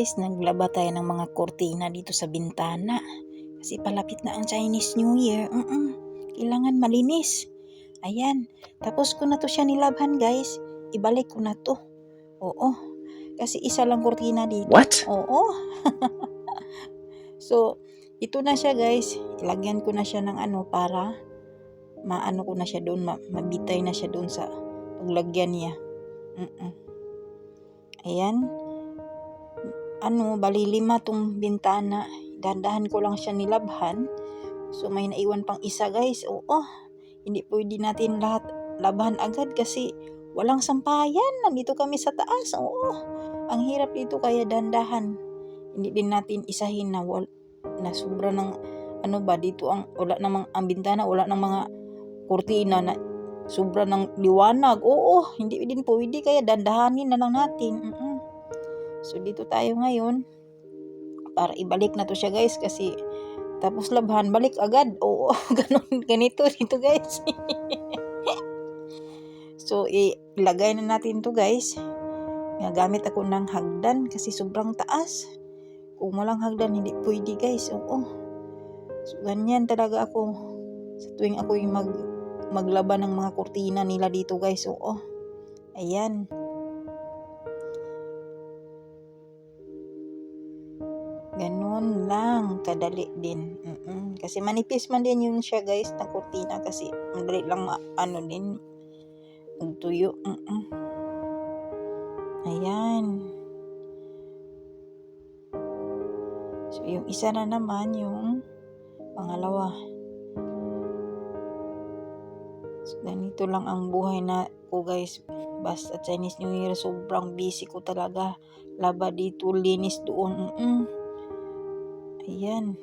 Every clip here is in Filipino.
guys, naglaba tayo ng mga kortina dito sa bintana. Kasi palapit na ang Chinese New Year. Mm-mm. Kailangan malinis. Ayan. Tapos ko na to siya nilabhan guys. Ibalik ko na to. Oo. Kasi isa lang kortina dito. What? Oo. so, ito na siya guys. Ilagyan ko na siya ng ano para maano ko na siya doon. Ma- mabitay na siya doon sa paglagyan niya. Mm-mm. Ayan ano, bali lima tong bintana. Dandahan ko lang siya nilabhan. So may naiwan pang isa guys. Oo, hindi pwede natin lahat labahan agad kasi walang sampayan. Nandito kami sa taas. Oo, ang hirap dito kaya dandahan. Hindi din natin isahin na wal, na sobra ng ano ba dito ang wala namang ang bintana wala ng mga kurtina na sobra ng liwanag. Oo, hindi din pwede kaya dandahanin na lang natin. Mm-mm. So dito tayo ngayon para ibalik na to siya guys kasi tapos labhan balik agad. Oo, ganun ganito dito guys. so ilagay na natin to guys. Gagamit ako ng hagdan kasi sobrang taas. Kung walang hagdan hindi pwede guys. Oo. So ganyan talaga ako sa tuwing ako yung mag maglaba ng mga kurtina nila dito guys. Oo. Ayan. Ganun lang, kadali din. Mm-mm. Kasi manipis man din yun siya guys, na kurtina kasi madali lang ma- ano din, magtuyo. Mm-mm. Ayan. So, yung isa na naman, yung pangalawa. So, ganito lang ang buhay na ko guys. Basta Chinese New Year, sobrang busy ko talaga. Laba dito, linis doon. Mm-mm. Ayan.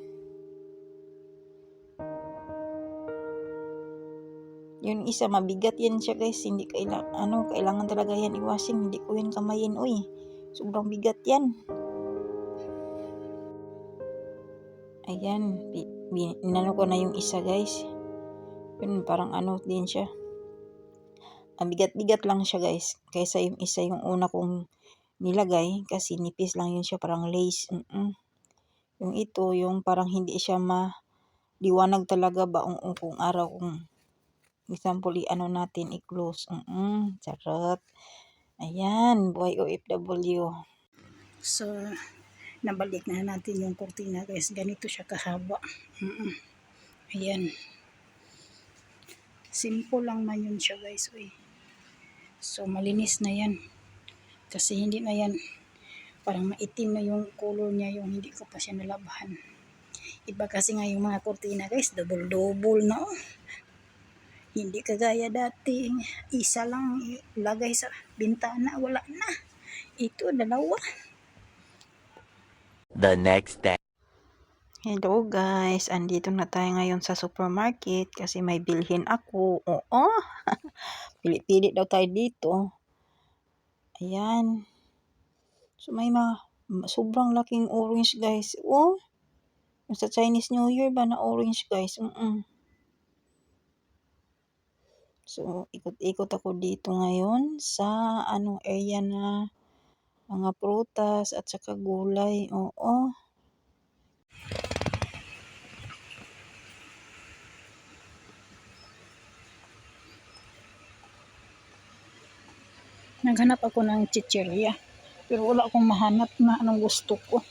Yun isa, mabigat yan siya guys. Hindi kailangan, ano, kailangan talaga yan iwasin. Hindi ko yan kamayin, uy. Sobrang bigat yan. Ayan. Inano ko na yung isa guys. Yun, parang ano din siya. Ang bigat-bigat lang siya guys. Kaysa yung isa yung una kong nilagay. Kasi nipis lang yun siya, parang lace. Mm-mm. Yung ito, yung parang hindi siya maliwanag talaga ba kung, kung araw kung example, ano natin, i-close. Mm charot. Ayan, buhay OFW. So, nabalik na natin yung kurtina guys. Ganito siya kahaba. Mm-mm. Ayan. Simple lang man yun siya guys. Uy. So, malinis na yan. Kasi hindi na yan parang maitim na yung color niya yung hindi ko pa siya nalabahan. Iba kasi nga yung mga kurtina guys, double-double na oh. Hindi kagaya dati, isa lang ilagay sa bintana, wala na. Ito, dalawa. The next day. Hello guys, andito na tayo ngayon sa supermarket kasi may bilhin ako. Oo, pili-pili daw tayo dito. Ayan. So may mga sobrang laking orange guys. Oh, sa Chinese New Year ba na orange guys? Mm So, ikot-ikot ako dito ngayon sa anong area na mga prutas at saka gulay. Oo. Naghanap ako ng chicheria. Pero wala akong mahanap na anong gusto ko.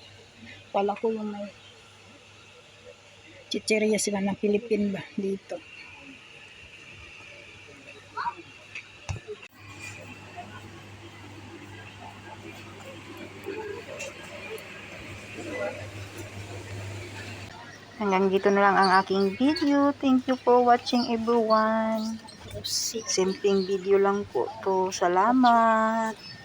Wala ko yung may chicheria sila ng Philippine ba dito. Hanggang dito na lang ang aking video. Thank you for watching everyone. Tapos, Simpleng video lang po to. Salamat.